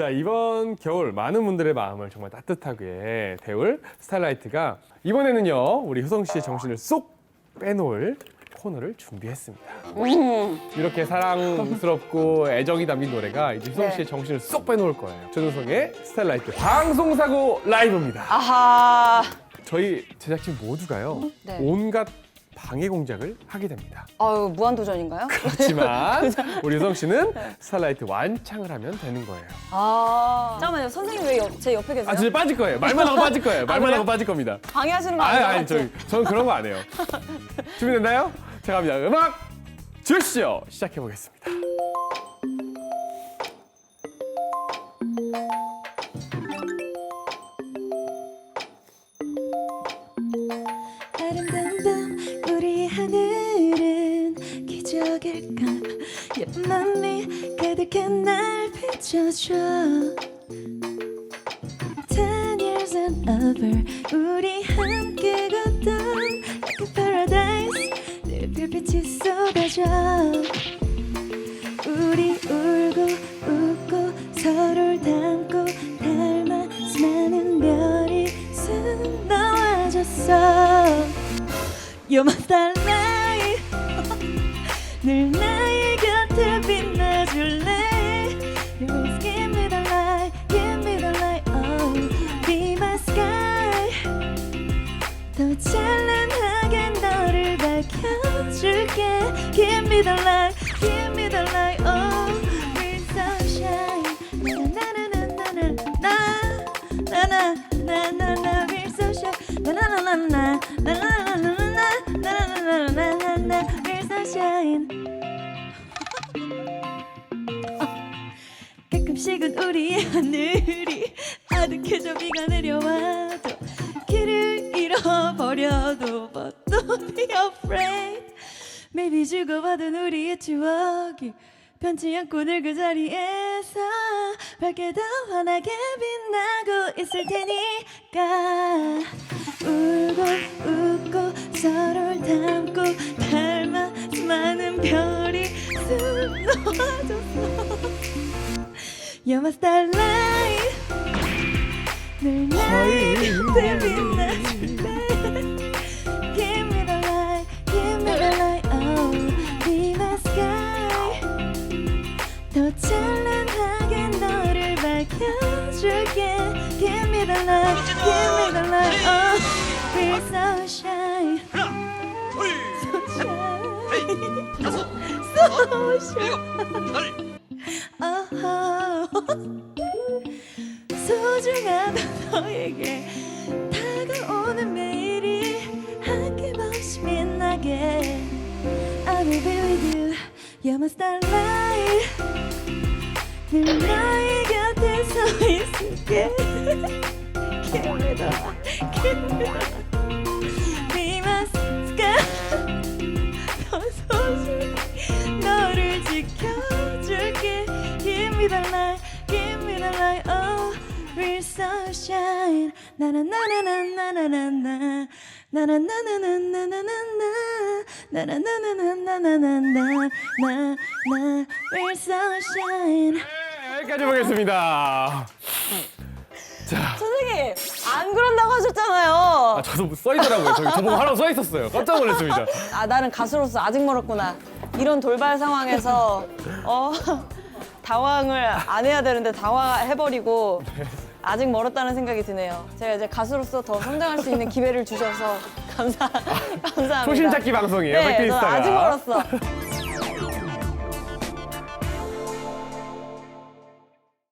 자 이번 겨울 많은 분들의 마음을 정말 따뜻하게 데울 스타일라이트가 이번에는요 우리 효성 씨의 정신을 쏙 빼놓을 코너를 준비했습니다. 이렇게 사랑스럽고 애정이 담긴 노래가 이제 효성 네. 씨의 정신을 쏙 빼놓을 거예요. 전우성의 스타일라이트 방송사고 라이브입니다. 아하. 저희 제작진 모두가요 네. 온갖 방해 공작을 하게 됩니다. 아유, 무한도전인가요? 그렇지만 우리 효성 씨는 스타일라이트 완창을 하면 되는 거예요. 아. 잠깐만요. 선생님 왜 제 옆에 계세요? 아, 진짜 빠질 거예요. 말만 하고 빠질 거예요. 말만 그래요? 하고 빠질 겁니다. 방해하시는 거 아니, 아니에요? 아니, 저희, 저는 그런 거 안 해요. 준비됐나요? 자, 갑니다. 음악 주시오. 시작해 보겠습니다. 기적일까. 연맘이 가득한 날 비춰줘. Ten years and over 우리 함께 걷던 Like a paradise. 늘 별빛이 쏟아져. 우리 울고 웃고 서로를 닮고 닮아 수많은 별이 쑥 나와줬어. You're my starlight 늘 나의 곁을 빛나줄래 You always give me the light Give me the light Oh be my sky 더 찬란하게 너를 밝혀줄게 Give me the light, give me the light Oh, 가끔씩은 우리의 하늘이. 아득해져 비가 내려와도 길을 잃어버려도 But don't be afraid. Maybe 주고받은 우리의 추억이 변치 않고 늘 그 자리에서 밝게 더 환하게 빛나고 있을 테니까. 울고 웃고 서로를 닮고 You're my starlight 늘 나의 곁에 빛나줄래 Give me the light, give me the light Oh, be my sky 더 찬란하게 너를 밝혀줄게 Give me the light, give me the light Oh, be so shine So shine 어허. 소중하던 너에게 다가오는 매일이 한 겹없이 빛나게 I will be with you You're my starlight 늘 너의 곁에 서 있을게 give me the light Be my sky 더 소중히 너를 지켜줄게 Give me the light, Oh, real sunshine 나나나나나나나나 나 나나나나나나나 나 나나나나나나나 나나 real sunshine 네, 여기까지 보겠습니다. 자, 선생님, 안 그런다고 하셨잖아요. 아, 저도 뭐 써있더라고요. 저기 저보고 하라고 써있었어요. 깜짝 놀랐습니다. 아, 나는 가수로서 아직 멀었구나. 이런 돌발 상황에서 어 당황을 안 해야 되는데 당황해버리고 아직 멀었다는 생각이 드네요. 제가 이제 가수로서 더 성장할 수 있는 기회를 주셔서 감사 감사합니다. 초심 찾기 방송이에요. 네, 저 백피스타가. 아직 멀었어.